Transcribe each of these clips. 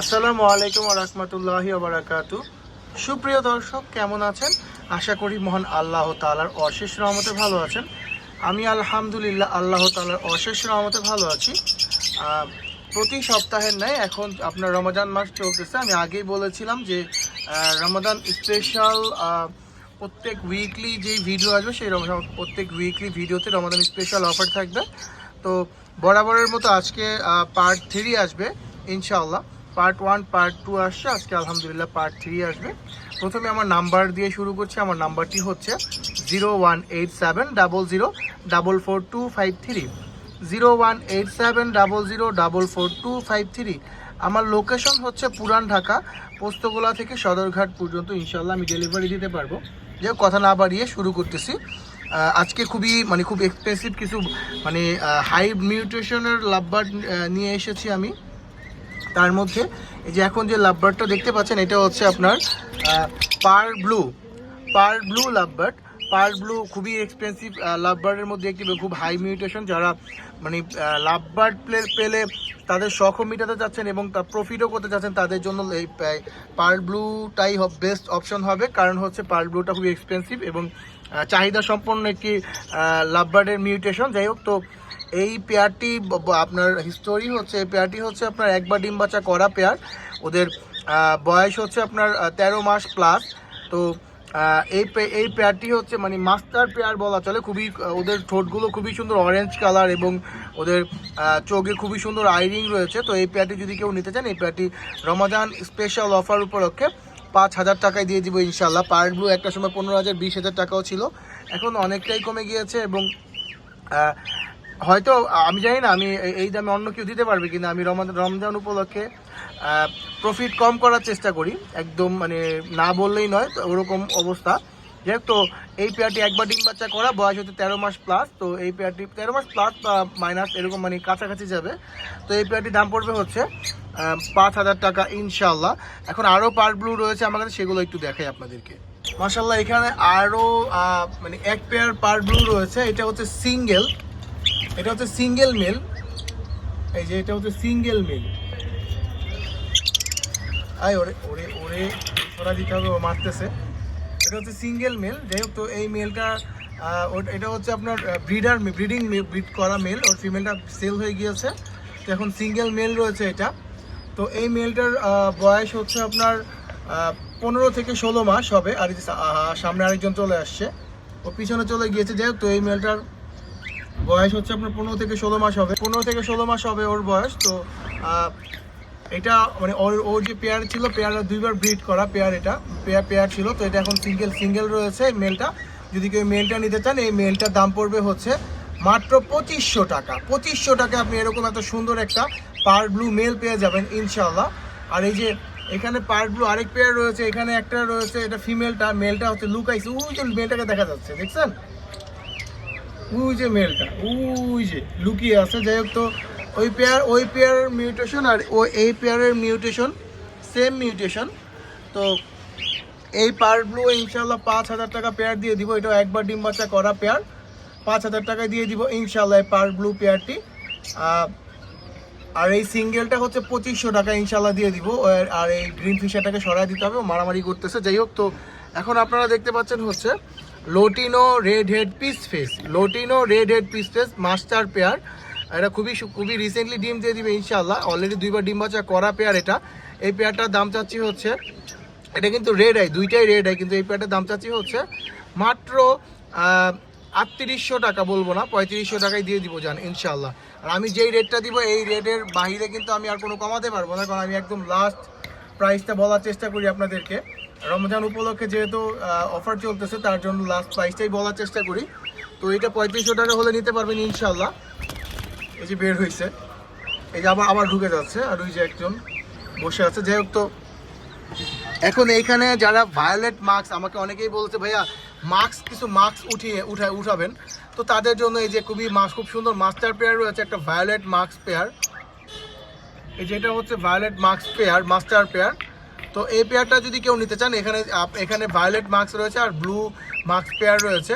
আসসালামু আলাইকুম রহমতুল্লাহি বারাকাতু। সুপ্রিয় দর্শক, কেমন আছেন? আশা করি মহান আল্লাহ তালার অশেষ রহমতে ভালো আছেন। আমি আলহামদুলিল্লাহ আল্লাহ তালার অশেষ রহমতে ভালো আছি। প্রতি সপ্তাহের ন্যায় এখন আপনার রমাদান মাস চলতেছে। আমি আগেই বলেছিলাম যে রমাদান স্পেশাল প্রত্যেক উইকলি যেই ভিডিও আসবে, সেই প্রত্যেক উইকলি ভিডিওতে রমাদান স্পেশাল অফার থাকবে। তো বরাবরের মতো আজকে পার্ট থ্রি আসবে, ইনশাআল্লাহ। পার্ট ওয়ান পার্ট টু আসছে, আজকে আলহামদুলিল্লাহ পার্ট থ্রি আসবে। প্রথমে আমার নাম্বার দিয়ে শুরু করছি, আমার নাম্বারটি হচ্ছে zero one eight seven double zero double four two five three zero one eight seven double zero double four two five three আমার লোকেশন হচ্ছে পুরান ঢাকা, পোস্তগোলা থেকে সদরঘাট পর্যন্ত ইনশাল্লাহ আমি ডেলিভারি দিতে পারব। যে কথা না বাড়িয়ে শুরু করতেছি। আজকে খুবই মানে খুব এক্সপেন্সিভ কিছু মানে হাই মিউটেশনের লাভবার নিয়ে এসেছি আমি। তার মধ্যে এই যে এখন যে লাভবার্ডটা দেখতে পাচ্ছেন, এটা হচ্ছে আপনার পার ব্লু পার ব্লু লাভবার্ড। পার ব্লু খুবই এক্সপেন্সিভ লাভবার্ডের মধ্যে একটি খুব হাই মিউটেশন যারা মানে লাভবার্ড প্লে, পেলে তাদের শখও মেটাতে চাচ্ছেন এবং তার প্রফিটও করতে চাচ্ছেন, তাদের জন্য এই পার ব্লুটাই বেস্ট অপশন হবে। কারণ হচ্ছে পার ব্লুটা খুবই এক্সপেন্সিভ এবং চাহিদা সম্পন্ন একটি লাভবার্ডের মিউটেশন যাই হোক, তো এই পেয়ারটি আপনার হিস্টোরি হচ্ছে, এই পেয়ারটি হচ্ছে আপনার একবার ডিম বাচ্চা করা পেয়ার। ওদের বয়স হচ্ছে আপনার তেরো মাস প্লাস তো এই এই পেয়ারটি হচ্ছে মানে মাস্টার পেয়ার বলা চলে। খুবই ওদের ঠোঁটগুলো খুবই সুন্দর অরেঞ্জ কালার এবং ওদের চোখে খুবই সুন্দর আইরিং রয়েছে। তো এই পেয়ারটি যদি কেউ নিতে চান, এই পেয়ারটি রমাদান স্পেশাল অফার উপলক্ষে পাঁচ হাজার টাকায় দিয়ে দিব ইনশাল্লাহ পার্ট ব্লু একটা সময় পনেরো হাজার, বিশ হাজার টাকাও ছিল। এখন অনেকটাই কমে গিয়েছে এবং হয়তো, আমি জানি না, আমি এই- দামে অন্য কেউ দিতে পারবে কিন্তু আমি রমাদান রমজান উপলক্ষে প্রফিট কম করার চেষ্টা করি, একদম মানে না বললেই নয়, তো ওরকম অবস্থা। যাই তো এই পেয়ারটি একবার ডিম বাচ্চা করা, বয়স হচ্ছে তেরো মাস প্লাস তো এই পেয়ারটি তেরো মাস প্লাস বা মাইনাস এরকম মানে কাছাকাছি যাবে। তো এই পেয়ারটির দাম পড়বে হচ্ছে পাঁচ হাজার টাকা ইনশাল্লাহ এখন আরও পার ব্লু রয়েছে আমার কাছে, সেগুলো একটু দেখাই আপনাদেরকে। মাসাল্লাহ এখানে আরও মানে এক পেয়ার পার ব্লু রয়েছে, এটা হচ্ছে সিঙ্গেল এটা হচ্ছে সিঙ্গেল মেল এই যে এটা হচ্ছে সিঙ্গেল মেল আয়, ওরে ওরে ওরে ওরা দিতে হবে, ও মারতেছে। এটা হচ্ছে সিঙ্গেল মেল যাই হোক, তো এই মেলটা এটা হচ্ছে আপনার ব্রিডার ব্রিডিং ব্রিড করা মেল ওর ফিমেলটা সেল হয়ে গিয়েছে। তো এখন সিঙ্গেল মেল রয়েছে এটা। তো এই মেলটার বয়স হচ্ছে আপনার পনেরো থেকে ষোলো মাস হবে। আর সামনে আরেকজন চলে আসছে। ও পিছনে চলে গিয়েছে। যাই হোক, তো এই মেলটার বয়স হচ্ছে আপনার পনেরো থেকে ষোলো মাস হবে। পনেরো থেকে ষোলো মাস হবে ওর বয়স, তো এটা মানে ওর ওর যে পেয়ার ছিল পেয়ার দুইবার ব্রিড করা পেয়ার এটা, পেয়ার পেয়ার ছিল, তো এটা এখন সিঙ্গেল সিঙ্গেল রয়েছে মেলটা যদি কেউ মেলটা নিতে চান, এই মেলটার দাম পড়বে হচ্ছে মাত্র পঁচিশশো টাকা। পঁচিশশো টাকা আপনি এরকম এত সুন্দর একটা পার ব্লু মেল পেয়ে যাবেন ইনশাল্লাহ আর এই যে এখানে পার ব্লু আরেক পেয়ার রয়েছে, এখানে একটা রয়েছে, এটা ফিমেলটা মেলটা হচ্ছে লুকাইছে। ওই মেলটাকে দেখা যাচ্ছে, দেখছেন? ওই যে মেলটা ওই যে, লুকিয়ে আছে। যাই হোক তো, ওই পেয়ার ওই পেয়ারের মিউটেশন আর ও এই পেয়ারের মিউটেশন সেম মিউটেশন তো এই পার ব্লু ইনশাল্লাহ পাঁচ হাজার টাকা পেয়ার দিয়ে দিব। এটা একবার ডিম বাচ্চা করা পেয়ার পাঁচ হাজার টাকায় দিয়ে দিব ইনশাল্লাহ এই পার ব্লু পেয়ারটি আর এই সিঙ্গেলটা হচ্ছে পঁচিশশো টাকা ইনশাল্লাহ দিয়ে দিব। আর- এই গ্রিন ফিশারটাকে সরাই দিতে হবে। মারামারি করতেছে। যাই হোক তো, এখন আপনারা দেখতে পাচ্ছেন হচ্ছে lutino red head peach face lutino red head peach face master pair এটা খুবই খুবই রিসেন্টলি ডিম দিয়ে দিবে ইনশাল্লাহ অলরেডি দুইবার ডিম বাচ্চা করা পেয়ার এটা। এই পেয়ারটার দাম চাচ্ছি হচ্ছে, এটা কিন্তু রেড আই দুইটাই রেড আই কিন্তু এই পেয়ারটার দাম চাচ্ছি হচ্ছে মাত্র আটত্রিশশো টাকা বলব না, পঁয়ত্রিশশো টাকায় দিয়ে দিব জান ইনশাল্লাহ আর আমি যেই রেটটা দিব, এই রেটের বাইরে কিন্তু আমি আর কোনো কমাতে পারব না, কারণ আমি একদম লাস্ট প্রাইসটা বলার চেষ্টা করি আপনাদেরকে। রমজান উপলক্ষে যেহেতু অফার চলতেছে, তার জন্য লাস্ট প্রাইসটাই বলার চেষ্টা করি। তো এটা পঁয়ত্রিশশো টাকা হলে নিতে পারবেন ইনশাল্লাহ এই যে বের হয়েছে এই যে আবার আবার ঢুকে যাচ্ছে। আর ওই যে একজন বসে আছে। যাই হোক তো, এখন এইখানে যারা ভায়োলেট মাস্ক আমাকে অনেকেই বলছে, ভাইয়া মাস্ক কিছু মাস্ক উঠিয়ে উঠায় উঠাবেন। তো তাদের জন্য এই যে খুবই মাস্ক খুব সুন্দর মাস্টার পেয়ার রয়েছে, একটা ভায়োলেট মার্কস পেয়ার এই যেটা হচ্ছে violet marks pair master pair তো এই পেয়ারটা যদি কেউ নিতে চান, এখানে এখানে ভায়োলেট মার্কস রয়েছে আর ব্লু মার্কস পেয়ার রয়েছে।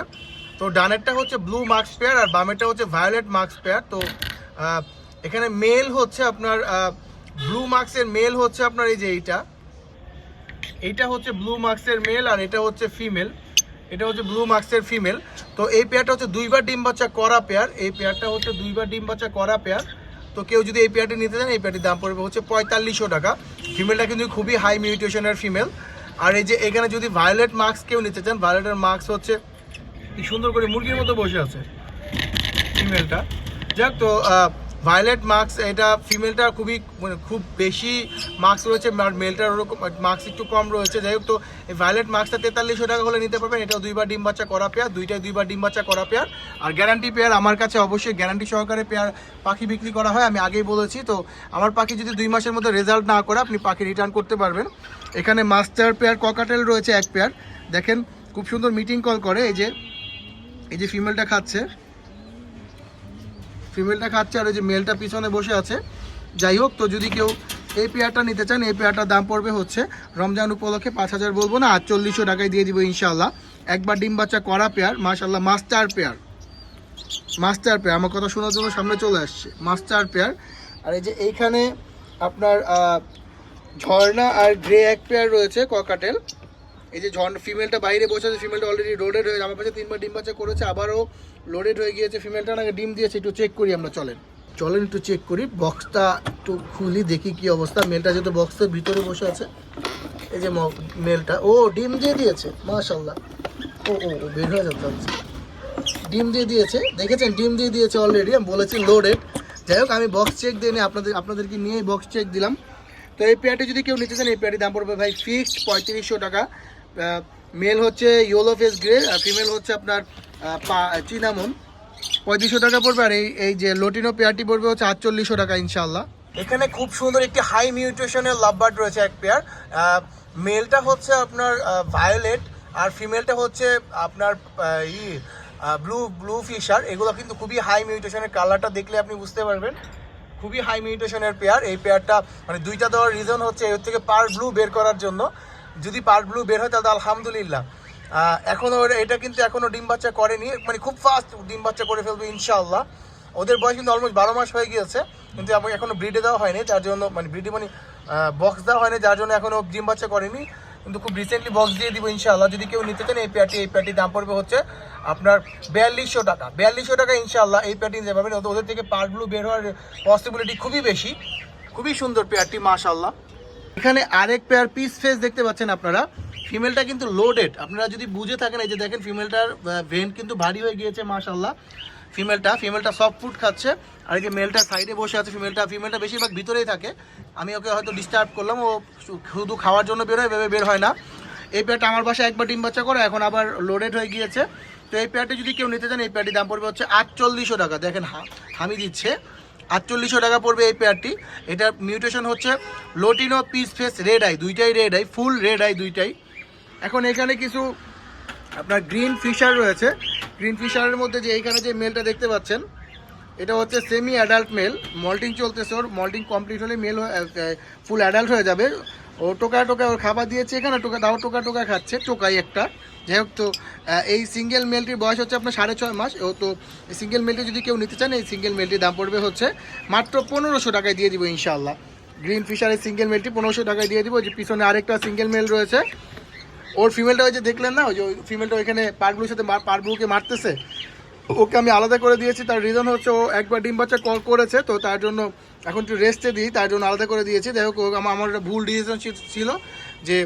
তো ডানেরটা হচ্ছে ব্লু মার্কস পেয়ার আর বামেরটা হচ্ছে ভায়োলেট মার্কস পেয়ার তো এখানে মেল হচ্ছে আপনার ব্লু মার্কসের মেল হচ্ছে আপনার এই যে এইটা। এইটা হচ্ছে ব্লু মার্কসের মেল আর এটা হচ্ছে ফিমেল এটা হচ্ছে ব্লু মার্কসের ফিমেল তো এই পেয়ারটা হচ্ছে দুইবার ডিম বাচ্চা করা পেয়ার এই পেয়ারটা হচ্ছে দুইবার ডিম বাচ্চা করা পেয়ার তো কেউ যদি এই পেয়ারটি নিতে চান, এই পেয়ারটির দাম পড়বে হচ্ছে পঁয়তাল্লিশশো টাকা। ফিমেলটা কিন্তু খুবই হাই মিউটেশনের ফিমেল আর এই যে এখানে যদি ভায়োলেট মাস্ক কেউ নিতে চান ভায়োলেটের মাস্ক হচ্ছে কি সুন্দর করে মুরগির মতো বসে আছে ফিমেলটা যাক তো ভায়োলেট মার্কস এটা ফিমেলটা খুবই মানে খুব বেশি মার্কস রয়েছে মেলটার ওরকম মার্কস একটু কম রয়েছে। যাই হোক, তো এই ভায়োলেট মার্কসটা তেতাল্লিশশো টাকা হলে নিতে পারবেন। এটাও দুইবার ডিম বাচ্চা করা পেয়ার দুইটাই দুইবার ডিম বাচ্চা করা পেয়ার আর গ্যারান্টি পেয়ার আমার কাছে অবশ্যই গ্যারান্টি সহকারে পেয়ার পাখি বিক্রি করা হয়, আমি আগেই বলেছি। তো আমার পাখি যদি দুই মাসের মধ্যে রেজাল্ট না করে, আপনি পাখি রিটার্ন করতে পারবেন। এখানে মাস্টার পেয়ার ককাটেল রয়েছে এক পেয়ার দেখেন, খুব সুন্দর মিটিং কল করে, এই যে এই যে ফিমেলটা খাচ্ছে। ফিমেলটা খাচ্ছে আর ওই যে মেলটা পিছনে বসে আছে। যাই হোক, তো যদি কেউ এই পেয়ারটা নিতে চান, এই পেয়ারটার দাম পড়বে হচ্ছে রমজান উপলক্ষে পাঁচ হাজার বলব না আটচল্লিশশো টাকায় দিয়ে দিব ইনশাল্লাহ একবার ডিম বাচ্চা করা পেয়ার মাশাল্লাহ মাস্টার পেয়ার। মাস্টার পেয়ার, আমার কথা শোনার জন্য সামনে চলে আসছে। মাস্টার পেয়ার, আর এই যে এইখানে আপনার ঝর্ণা আর গ্রে এক পেয়ার রয়েছে ককাটেল। এই যে ঝর্ণা, ফিমেলটা বাইরে বসে আছে, ফিমেলটা অলরেডি লোডেড রয়েছে আমার পাশে তিনবার ডিম বাচ্চা করেছে, আবারও লোডেড হয়ে গিয়েছে ফিমেলটা নাকি ডিম দিয়েছে, একটু চেক করি আমরা, চলেন। চলেন একটু চেক করি বক্সটা একটু খুলি, দেখি কি অবস্থা। মেলটা যেহেতু বক্সের ভিতরে বসে আছে, এই যে মেলটা ও ডিম দিয়ে দিয়েছে মাশাল্লাহ ও ও বের হয়ে যেতে হচ্ছে ডিম দিয়ে দিয়েছে, দেখেছেন? ডিম দিয়ে দিয়েছে অলরেডি আমি বলেছি লোডেড যাই হোক, আমি বক্স চেক দিয়ে আপনাদের, আপনাদেরকে নিয়েই বক্স চেক দিলাম। তো এই পেয়ারটি যদি কেউ নিতে চান, এই পেয়ারটির দাম পড়বে ভাই ফিক্সড পঁয়ত্রিশশো টাকা। মেল হচ্ছে ইয়েলো ফেস গ্রে আর ফিমেল হচ্ছে আপনার চিনামন। পঁয়ত্রিশশো টাকা পড়বে আর এই এই যে লোটিনো পেয়ারটি পড়বে হচ্ছে আটচল্লিশশো টাকা ইনশাল্লাহ এখানে খুব সুন্দর একটি হাই মিউটেশনের লাভবার্ড রয়েছে এক পেয়ার। মেলটা হচ্ছে আপনার ভায়োলেট আর ফিমেলটা হচ্ছে আপনার ই ব্লু ব্লু ফিশার এগুলো কিন্তু খুবই হাই মিউটেশনের কালারটা দেখলে আপনি বুঝতে পারবেন। খুবই হাই মিউটেশনের পেয়ার। এই পেয়ারটা মানে দুইটা দেওয়ার রিজন হচ্ছে এর থেকে পার ব্লু বের করার জন্য। যদি পার ব্লু বের হয় তাহলে আলহামদুলিল্লাহ। আহ, এখনও এটা কিন্তু এখনও ডিম বাচ্চা করেনি। মানে খুব ফাস্ট ডিম বাচ্চা করে ফেলবে ইনশাআল্লাহ। ওদের বয়স কিন্তু অলমোস্ট বারো মাস হয়ে গিয়েছে কিন্তু আমাকে এখনও ব্রিডে দেওয়া হয়নি যার জন্য মানে ব্রিডে মানে বক্স দেওয়া হয়নি যার জন্য এখনও ডিম বাচ্চা করেনি। কিন্তু খুব রিসেন্টলি বক্স দিয়ে দিব ইনশাআল্লাহ। যদি কেউ নিতে চান এই প্যাটি এই প্যাটির দাম পড়বে হচ্ছে আপনার বিয়াল্লিশশো টাকা। বিয়াল্লিশশো টাকা ইনশাআল্লাহ এই প্যাটি নিতে পারবেন ওদের- থেকে পার ব্লু বের হওয়ার পসিবিলিটি খুবই বেশি। খুবই সুন্দর পেয়ারটি মাশাআল্লাহ। এখানে আরেক পেয়ার পিস ফেস দেখতে পাচ্ছেন আপনারা। ফিমেলটা কিন্তু লোডেড আপনারা যদি বুঝে থাকেন, এই যে দেখেন ফিমেলটার ভেন কিন্তু ভারী হয়ে গিয়েছে মাশাল্লাহ ফিমেলটা ফিমেলটা সফট ফুড খাচ্ছে। আর এই যে মেলটা সাইডে বসে আছে ফিমেলটা ফিমেলটা বেশিরভাগ ভিতরেই থাকে। আমি ওকে হয়তো ডিস্টার্ব করলাম, ও শুধু খাওয়ার জন্য বের হয়, ভেবে বের হয় না। এই পেয়ারটা আমার বাসায় একবার ডিম বাচ্চা করে, এখন আবার লোডেড হয়ে গিয়েছে। তো এই পেয়ারটি যদি কেউ নিতে চান, এই পেয়ারটির দাম পড়বে হচ্ছে আটচল্লিশশো টাকা। দেখেন হামি দিচ্ছে। আটচল্লিশশো টাকা পড়বে এই পেয়ারটি এটার মিউটেশন হচ্ছে lutino peach face red eye দুইটাই red eye full red eye দুইটাই। এখন এখানে কিছু আপনার গ্রিন ফিশার রয়েছে। গ্রিন ফিশারের মধ্যে যে এইখানে যে মেলটা দেখতে পাচ্ছেন, এটা হচ্ছে সেমি অ্যাডাল্ট মেল মল্টিং চলতেছে ওর। মল্টিং কমপ্লিট হলে মেল ফুল অ্যাডাল্ট হয়ে যাবে। ও টোকা টোকা ওর খাবার দিয়েছে এখানে, টোকা, দাও টোকা টোকা খাচ্ছে, টোকাই একটা। যাই হোক তো এই সিঙ্গেল মেলটির বয়স হচ্ছে আপনার সাড়ে ছয় মাস। ও তো সিঙ্গেল মেলটি যদি কেউ নিতে চান এই সিঙ্গেল মেলটির দাম পড়বে হচ্ছে মাত্র পনেরোশো টাকায় দিয়ে দিব ইনশাল্লাহ গ্রিন ফিশারের সিঙ্গেল মেলটি পনেরোশো টাকায় দিয়ে দিব। যে পিছনে আরেকটা সিঙ্গেল মেল রয়েছে। ওর ফিমেলটা ওই যে দেখলেন না, ওই যে ফিমেলটা ওইখানে পারগুলোর সাথে পারগুলোকে মারতেছে। ওকে আমি আলাদা করে দিয়েছি, তার রিজন হচ্ছে ও একবার ডিম বাচ্চা কল করেছে, তো তার জন্য এখন একটু রেস্টে দিই, তার জন্য আলাদা করে দিয়েছি। যাই হোক আমার আমার একটা ভুল ডিসিশন ছিল যে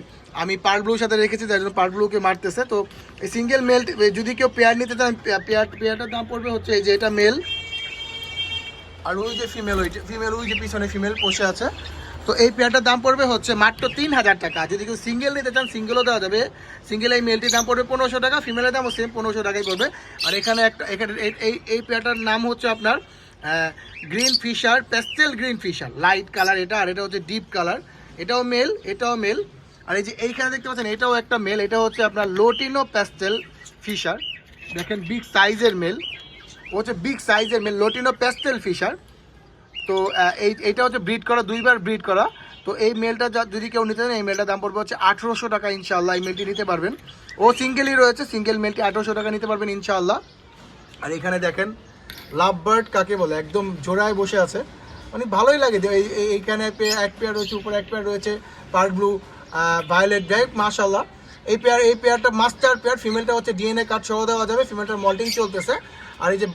আমি পারগুলোর সাথে রেখেছি, তার জন্য পারগুলোকে মারতেছে। তো এই সিঙ্গেল মেল যদি কেউ পেয়ার নিতে চান পেয়ার পেয়ারটার দাম পড়বে হচ্ছে এই যে এটা মেল আর ওই যে ফিমেল ওই যে ফিমেল ওই যে পিছনে ফিমেল বসে আছে। তো এই পেয়ারটার দাম পড়বে হচ্ছে মাত্র তিন হাজার টাকা। যদি কেউ সিঙ্গেল নিতে চান সিঙ্গেলও দেওয়া যাবে। সিঙ্গেল এই মেলটির দাম পড়বে পনেরোশো টাকা ফিমেলের দামও সেম পনেরোশো টাকাই পড়বে। আর এখানে একটা, এখানে এই- এই পেয়ারটার নাম হচ্ছে আপনার green Fischer pastel green Fischer light colour এটা, আর এটা হচ্ছে ডিপ কালার এটাও মেল এটাও মেল আর এই যে এইখানে দেখতে পাচ্ছেন, এটাও একটা মেল এটা হচ্ছে আপনার লোটিনো প্যাস্টেল ফিশার দেখেন বিগ সাইজের মেল ও হচ্ছে বিগ সাইজের মেল লোটিনো প্যাস্টেল ফিশার তো এই, এইটা হচ্ছে ব্রিড করা, দুইবার ব্রিড করা। তো এই মেলটা যদি কেউ নিতে চান এই মেলটার দাম পড়বে হচ্ছে আঠেরোশো টাকা ইনশাল্লাহ এই মেলটি নিতে পারবেন। ও সিঙ্গেলই রয়েছে সিঙ্গেল মেলটি আঠেরোশো টাকা নিতে পারবেন ইনশাল্লাহ আর এখানে দেখেন লাভ বার্ড কাকে বলে? একদম জোড়ায় বসে আছে। মানে ভালোই লাগে এইখানে এক পেয়ার রয়েছে, উপরে এক পেয়ার রয়েছে পার্ক ব্লু ভায়োলেট যাই মাশাল্লাহ এই পেয়ার এই পেয়ারটা মাস্টার পেয়ার ফিমেলটা হচ্ছে ডিএনএ কার্ড সহ দেওয়া যাবে ফিমেলটার মল্টিং চলতেছে। আর এই যে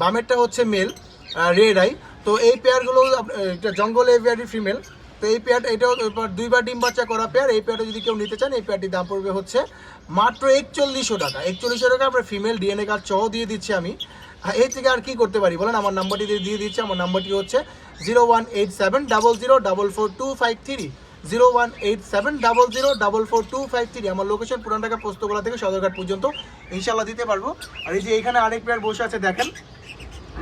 বামেরটা হচ্ছে মেল রেড আই তো এই পেয়ারগুলো জঙ্গল এভিয়ারি ফিমেল তো এই পেয়ার এটাও দুইবার ডিম বাচ্চা করা পেয়ার এই পেয়ারটা যদি কেউ নিতে চান, এই পেয়ারটির দাম পড়বে হচ্ছে মাত্র একচল্লিশশো টাকা। একচল্লিশশো টাকা আপনার ফিমেল ডিএনএ কার্ড সহ দিয়ে দিচ্ছি আমি। আর এই থেকে আর কি করতে পারি বলেন? আমার নাম্বারটি দিয়ে- দিয়ে দিচ্ছি। আমার নাম্বারটি হচ্ছে zero one eight seven double zero double four two five three zero one eight seven double zero double four two five three আমার লোকেশন পুরান ঢাকা পোস্তগোলা থেকে সদরঘাট পর্যন্ত। ইনশাল্লাহ দিতে পারব। আর এই যে এখানে আরেক পেয়ার বসে আছে, দেখেন।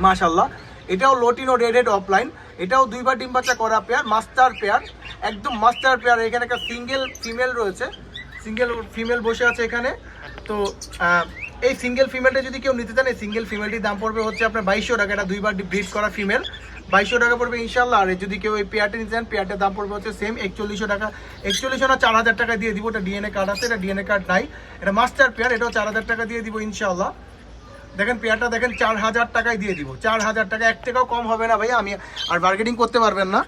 মাশাল্লাহ এটাও লোটিনো রেডেড অফলাইন এটাও দুইবার ডিম বাচ্চা করা পেয়ার মাস্টার পেয়ার একদম মাস্টার পেয়ার এখানে একটা সিঙ্গেল ফিমেল রয়েছে সিঙ্গেল ফিমেল বসে আছে এখানে। তো এই সিঙ্গেল ফিমেলটা যদি কেউ নিতে চান, এই সিঙ্গেল ফিমেলটির দাম পড়বে হচ্ছে আপনার বাইশশো টাকা। এটা দুইবার ব্রিড করা ফিমেল বাইশশো টাকা পড়বে ইনশাল্লাহ আর যদি কেউ এই পেয়ারটা নিতে চান পেয়ারটার দাম পড়বে হচ্ছে সেম একচল্লিশশো টাকা। একচল্লিশশো না, চার হাজার টাকা দিয়ে দিব। এটা ডিএনএ কার্ড আছে, এটা ডিএনএ কার্ড নাই। এটা মাস্টার পেয়ার এটাও চার হাজার টাকা দিয়ে দিব ইনশাল্লাহ দেখেন পেয়ারটা দেখেন চার হাজার টাকায় দিয়ে দিব। চার হাজার টাকা, এক টাকাও কম হবে না ভাইয়া, আমি আর বার্গেনিং করতে পারবেন না।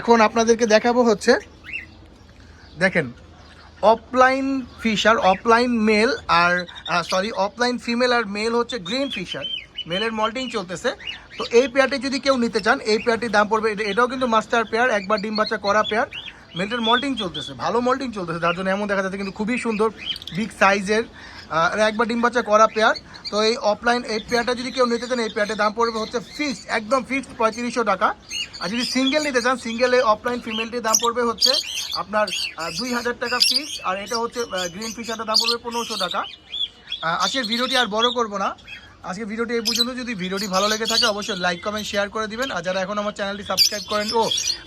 এখন আপনাদেরকে দেখাবো হচ্ছে, দেখেন অফলাইন ফিশার অফলাইন মেল আর সরি অফলাইন ফিমেল আর মেল হচ্ছে গ্রিন ফিশার মেলের মল্টিং চলতেছে। তো এই পেয়ারটি যদি কেউ নিতে চান, এই পেয়ারটির দাম পড়বে এটাও কিন্তু মাস্টার পেয়ার, একবার ডিম বাচ্চা করা পেয়ার। মেলটার মল্টিং চলতেছে, ভালো মল্টিং চলতেছে যার জন্য এমন দেখা যাচ্ছে কিন্তু খুবই সুন্দর বিগ সাইজের একবার ডিম বাচ্চা করা পেয়ার। তো এই অফলাইন এই পেয়ারটা যদি কেউ নিতে চান, এই পেয়ারটির দাম পড়বে হচ্ছে ফিক্সড একদম ফিক্সড পঁয়ত্রিশশো টাকা। আর যদি সিঙ্গেল নিতে চান সিঙ্গেল এই অফলাইন ফিমেলটির দাম পড়বে হচ্ছে আপনার দুই হাজার টাকা ফিক্স আর এটা হচ্ছে গ্রিন ফিশারটার দাম পড়বে পনেরোশো টাকা। আজকের ভিডিওটি আর বড় করব না। আজকে ভিডিওটি এই পর্যন্ত। যদি ভিডিওটি ভালো লেগে থাকে, অবশ্যই লাইক কমেন্ট শেয়ার করে দিবেন। আর যারা এখন আমার চ্যানেলটি সাবস্ক্রাইব করেন, ও,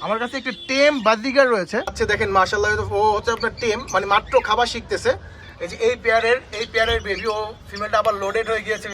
আমার কাছে একটি টেম বাদিগার রয়েছে। আচ্ছা দেখেন মাশাল্লাহ ও হচ্ছে আপনার টেম মানে মাত্র খাবার শিখতেছে। এই যে এই পেয়ারের এই পেয়ারের বেবি ও ফিমেলটা আবার লোডেড হয়ে গিয়েছে।